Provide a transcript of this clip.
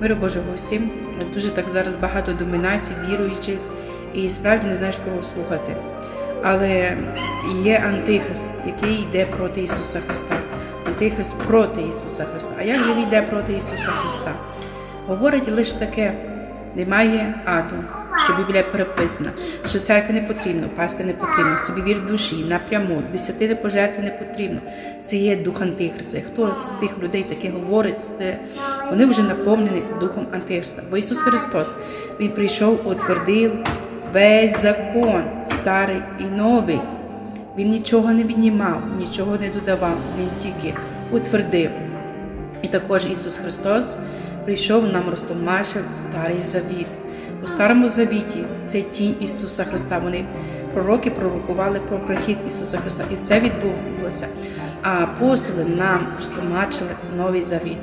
Миру Божого всім. Дуже так зараз багато домінацій, віруючих, і справді не знаєш кого слухати. Але є антихрист, який йде проти Ісуса Христа. Антихрист проти Ісуса Христа. А як же він йде проти Ісуса Христа? Говорить лише таке: немає аду, що Біблія переписана, що церкві не потрібно, пасти не потрібно, собі вір душі, напряму, десятини пожертви не потрібно. Це є дух антихриста. Хто з тих людей таке говорить, вони вже наповнені духом антихриста. Бо Ісус Христос Він прийшов, утвердив весь закон, старий і новий. Він нічого не віднімав, нічого не додавав, Він тільки утвердив. І також Ісус Христос прийшов нам розтомашив старий завіт. У старому завіті це тінь Ісуса Христа. Вони пророки пророкували про прихід Ісуса Христа, і все відбулося. А апостоли нам розтомачили новий завіт.